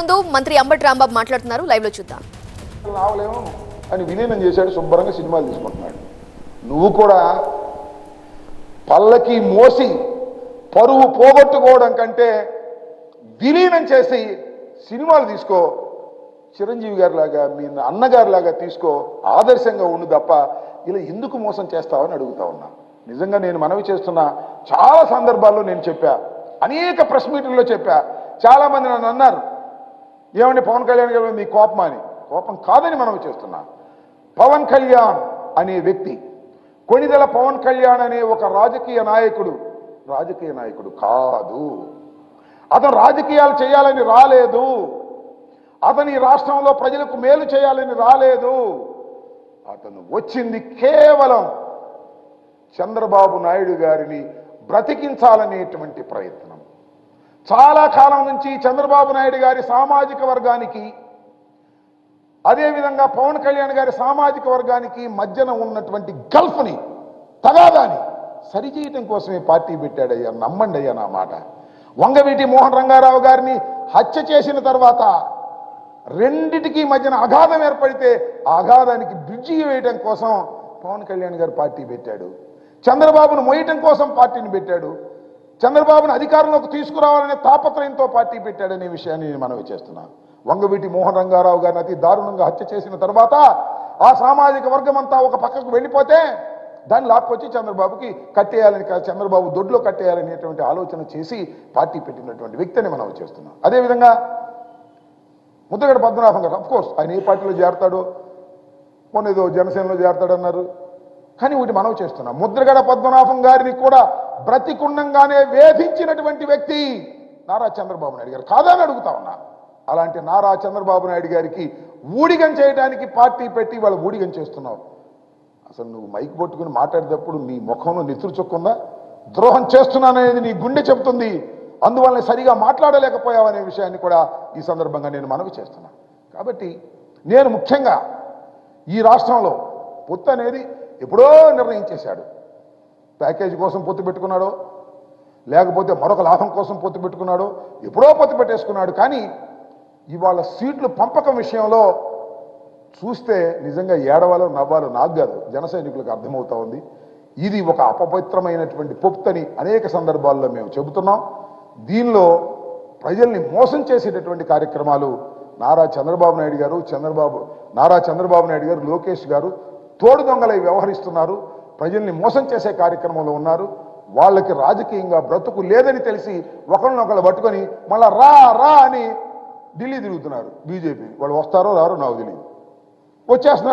ముందు మంత్రి అంబటి రాంబాబు మాట్లాడుతున్నారు. లైవ్లో చూద్దాం. రావలేము. అని విలీనం చేశాడు శుభ్రంగా సినిమాలు తీసుకుంటున్నాడు. నువ్వు కూడా పల్లకి మోసి పరువు పోగొట్టుకోవడం కంటే విలీనం చేసి సినిమాలు తీసుకో. చిరంజీవి గారి లాగా మీ అన్నగారి లాగా తీసుకో. ఆదర్శంగా ఉండు తప్ప ఇలా ఎందుకు మోసం చేస్తావని అడుగుతా ఉన్నా. నిజంగా నేను మనవి చేస్తున్నా. చాలా సందర్భాల్లో నేను చెప్పా. అనేక ప్రెస్ మీటింగ్లో చెప్పా. చాలామంది నన్ను అన్నారు. ఏమండి పవన్ కళ్యాణ్ గారు మీ కోపమా అని? కోపం కాదని మనం చేస్తున్నా. పవన్ కళ్యాణ్ అనే వ్యక్తి కొణిదెల పవన్ కళ్యాణ్ అనే ఒక రాజకీయ నాయకుడు రాజకీయ నాయకుడు కాదు. అతను రాజకీయాలు చేయాలని రాలేదు. అతని ఈ రాష్ట్రంలో ప్రజలకు మేలు చేయాలని రాలేదు. అతను వచ్చింది కేవలం చంద్రబాబు నాయుడు గారిని బ్రతికించాలనేటువంటి ప్రయత్నం. చాలా కాలం నుంచి చంద్రబాబు నాయుడు గారి సామాజిక వర్గానికి అదేవిధంగా పవన్ కళ్యాణ్ గారి సామాజిక వర్గానికి మధ్యన ఉన్నటువంటి గల్ఫ్ని తగాదాని సరిచేయటం కోసమే పార్టీ పెట్టాడయ్యా. నమ్మండి అయ్యా నా మాట. వంగవీటి మోహన్ రంగారావు గారిని హత్య చేసిన తర్వాత రెండిటికి మధ్యన అగాధం ఏర్పడితే ఆ అగాధానికి బ్రిడ్జి వేయటం కోసం పవన్ కళ్యాణ్ గారు పార్టీ పెట్టాడు. చంద్రబాబును మోయటం కోసం పార్టీని పెట్టాడు. చంద్రబాబును అధికారంలోకి తీసుకురావాలనే తాపత్రయంతో పార్టీ పెట్టాడనే విషయాన్ని నేను మనవి చేస్తున్నాను వంగవీటి మోహన్ రంగారావు గారిని అతి దారుణంగా హత్య చేసిన తర్వాత ఆ సామాజిక వర్గం అంతా ఒక పక్కకు వెళ్ళిపోతే దాన్ని లాక్కొచ్చి చంద్రబాబుకి కట్టేయాలని చంద్రబాబు దొడ్లో కట్టేయాలనేటువంటి ఆలోచన చేసి పార్టీ పెట్టినటువంటి వ్యక్తిని మనం చేస్తున్నాం. అదేవిధంగా ముద్దగడ పద్మనాభం గారు అఫ్కోర్స్ ఆయన ఏ పార్టీలో చేరతాడో మొన్న జనసేనలో చేరతాడన్నారు. కానీ వీటి మనవి చేస్తున్నాం. ముద్రగడ పద్మనాభం గారిని కూడా బ్రతికుండంగానే వేధించినటువంటి వ్యక్తి నారా చంద్రబాబు నాయుడు గారు కాదని అడుగుతా ఉన్నా. అలాంటి నారా చంద్రబాబు నాయుడు గారికి ఊడిగం చేయడానికి పార్టీ పెట్టి వాళ్ళు ఊడిగం చేస్తున్నావు. అసలు నువ్వు మైక్ పట్టుకుని మాట్లాడేటప్పుడు నీ ముఖంలో నిద్ర చొక్కుందా ద్రోహం చేస్తున్నాననేది నీ గుండె చెబుతుంది. అందువల్ల సరిగా మాట్లాడలేకపోయావనే విషయాన్ని కూడా ఈ సందర్భంగా నేను మనవి చేస్తున్నాను కాబట్టి నేను ముఖ్యంగా ఈ రాష్ట్రంలో పొత్తు అనేది ఎప్పుడో నిర్ణయించేశాడు. ప్యాకేజీ కోసం పొత్తు పెట్టుకున్నాడో? లేకపోతే మరొక లాభం కోసం పొత్తు పెట్టుకున్నాడో? ఎప్పుడో పొత్తు పెట్టేసుకున్నాడు. కానీ ఇవాళ సీట్లు పంపకం విషయంలో చూస్తే నిజంగా ఏడవాలో నవ్వాలో నాకు కాదు. జన సైనికులకు అర్థమవుతా ఉంది. ఇది ఒక అపవిత్రమైనటువంటి పొప్తని అనేక సందర్భాల్లో మేము చెబుతున్నాం. దీనిలో ప్రజల్ని మోసం చేసేటటువంటి కార్యక్రమాలు నారా చంద్రబాబు నాయుడు గారు చంద్రబాబు నారా చంద్రబాబు నాయుడు గారు లోకేష్ గారు తోడు దొంగలై వ్యవహరిస్తున్నారు. ప్రజల్ని మోసం చేసే కార్యక్రమంలో ఉన్నారు. వాళ్ళకి రాజకీయంగా బ్రతుకు లేదని తెలిసి ఒకరినొకరు పట్టుకొని మళ్ళా రా రా అని ఢిల్లీ తిరుగుతున్నారు బీజేపీ వాళ్ళు వస్తారో రారో నాకు తెలియదు వచ్చేస్తున్నారు.